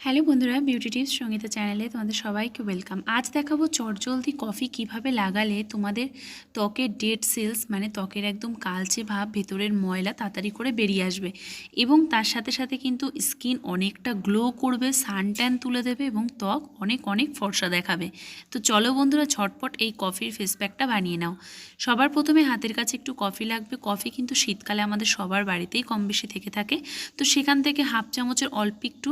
Hello বন্ধুরা beauty tips Sangeeta চ্যানেলে তোমাদের সবাইকে ওয়েলকাম আজ দেখাবো চটজলদি কফি কীভাবে লাগালে তোমাদের ত্বকের ডেড সেলস মানে ত্বকের একদম কালচে ভাব, ভেতরের ময়লা তাড়াতাড়ি করে বেরিয়ে আসবে এবং তার সাথে সাথে কিন্তু স্কিন অনেকটা গ্লো করবে সান ট্যান তুলে দেবে এবং ত্বক অনেক অনেক ফর্সা দেখাবে। তো চলো বন্ধুরা, ঝটপট এই কফির ফেস প্যাকটা বানিয়ে নাও। সবার প্রথমে হাতের কাছে একটু কফি লাগবে। কফি কিন্তু শীতকালে আমাদের সবার বাড়িতেই কম বেশি থেকে থাকে। তো সেখান থেকে হাফ চামচের অল্প একটু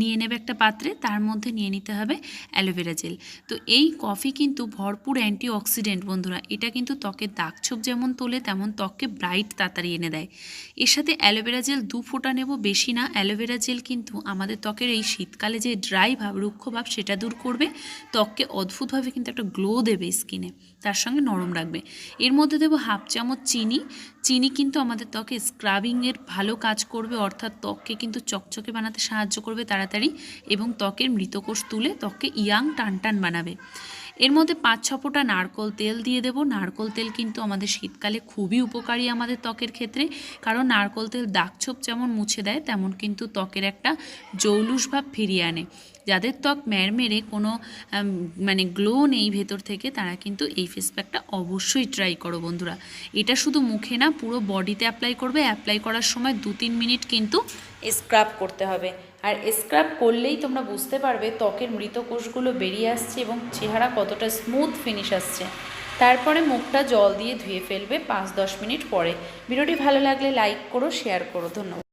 নিয়ে নেবে একটা পাত্রে, তার মধ্যে নিয়ে নিতে হবে অ্যালোভেরা জেল। তো এই কফি কিন্তু ভরপুর অ্যান্টিঅক্সিডেন্ট বন্ধুরা, এটা কিন্তু ত্বকের দাগছোপ যেমন তোলে, তেমন ত্বককে ব্রাইট তাড়াতাড়ি এনে দেয়। এর সাথে অ্যালোভেরা জেল দু ফোঁটা নেব বেশি না, অ্যালোভেরা জেল কিন্তু আমাদের ত্বকের এই শীতকালে যে ড্রাই ভাব, রুক্ষ ভাব সেটা দূর করবে, ত্বককে অদ্ভুতভাবে কিন্তু একটা গ্লো দেবে স্কিনে, তার সঙ্গে নরম রাখবে। এর মধ্যে দেবো হাফ চামচ চিনি। চিনি কিন্তু আমাদের ত্বকে স্ক্রাবিংয়ের ভালো কাজ করবে, অর্থাৎ ত্বককে কিন্তু চকচকে বানাতে সাহায্য করবে তাড়াতাড়ি। এবং ত্বকের মৃতকোষ তুলে ত্বককে ইয়াং টান টান বানাবে। এর মধ্যে পাঁচ ছ ফোঁটা নারকোল তেল দিয়ে দেবো। নারকোল তেল কিন্তু আমাদের শীতকালে খুবই উপকারী আমাদের ত্বকের ক্ষেত্রে। কারণ নারকোল তেল দাগছোপ যেমন মুছে দেয়, তেমন কিন্তু ত্বকের একটা জৌলুস ভাব ফিরিয়ে আনে। যাদের ত্বক ম্যারমেরে কোনো মানে গ্লো নেই ভেতর থেকে, তারা কিন্তু এই ফেস প্যাকটা অবশ্যই ট্রাই করো বন্ধুরা। এটা শুধু মুখে না, পুরো বডিতে অ্যাপ্লাই করবে। অ্যাপ্লাই করার সময় দু তিন মিনিট কিন্তু স্ক্রাব করতে হবে। আর স্ক্রাব করলেই তোমরা বুঝতে পারবে ত্বকের মৃত কোষগুলো বেরিয়ে আসছে এবং চেহারা কতটা স্মুথ ফিনিশ আসছে। তারপরে মুখটা জল দিয়ে ধুয়ে ফেলবে পাঁচ দশ মিনিট পরে। ভিডিওটি ভালো লাগলে লাইক করো শেয়ার করো। ধন্যবাদ।